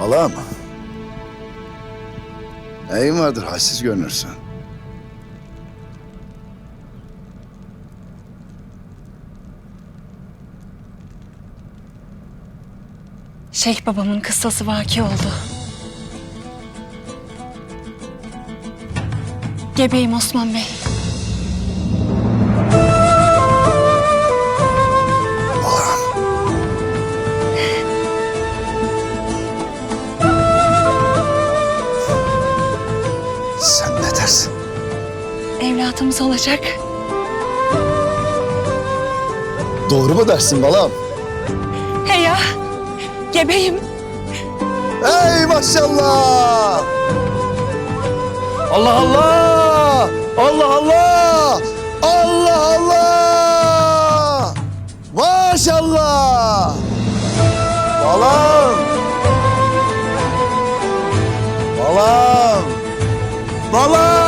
Balam. Neyin vardır halsiz görünürsün? Şeyh babamın kıssası vaki oldu. Gebeyim Osman Bey. Evlatımız olacak. Doğru mu dersin balam? He ya. Gebeyim. Ey maşallah! Allah Allah! Allah Allah! Allah Allah! Maşallah! Balam! Balam! Balam!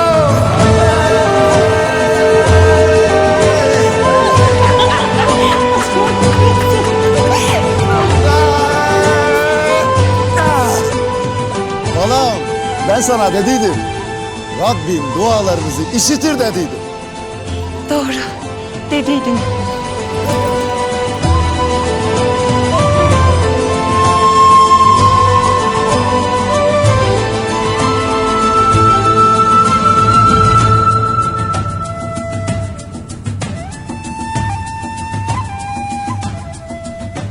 Balam ben sana dediydim. Rabbim dualarınızı işitir dediydim. Doğru. Dediydin.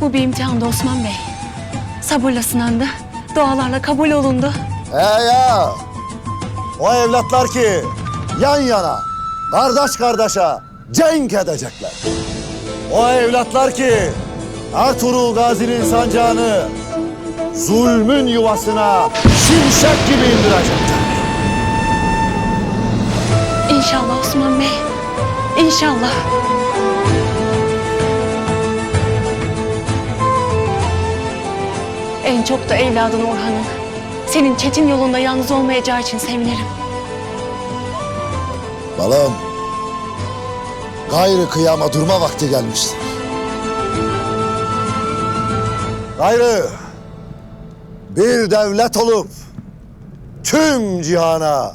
Bu bir imtihandı Osman Bey. Sabırla sınandı. Dualarla kabul olundu. He ya. O evlatlar ki yan yana, kardeş kardeşe cenk edecekler. O evlatlar ki Ertuğrul Gazi'nin sancağını zulmün yuvasına şimşek gibi indirecekler. İnşallah Osman Bey. İnşallah. Çok da evladın Orhan'ın. Senin çetin yolunda yalnız olmayacağı için sevinirim. Balım, gayrı kıyama durma vakti gelmiştir. Gayrı bir devlet olup tüm cihana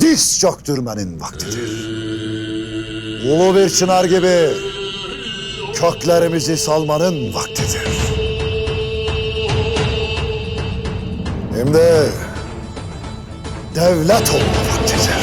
diz çöktürmenin vaktidir. Ulu bir çınar gibi köklerimizi salmanın vaktidir. Hem de devlet olma vaktidir.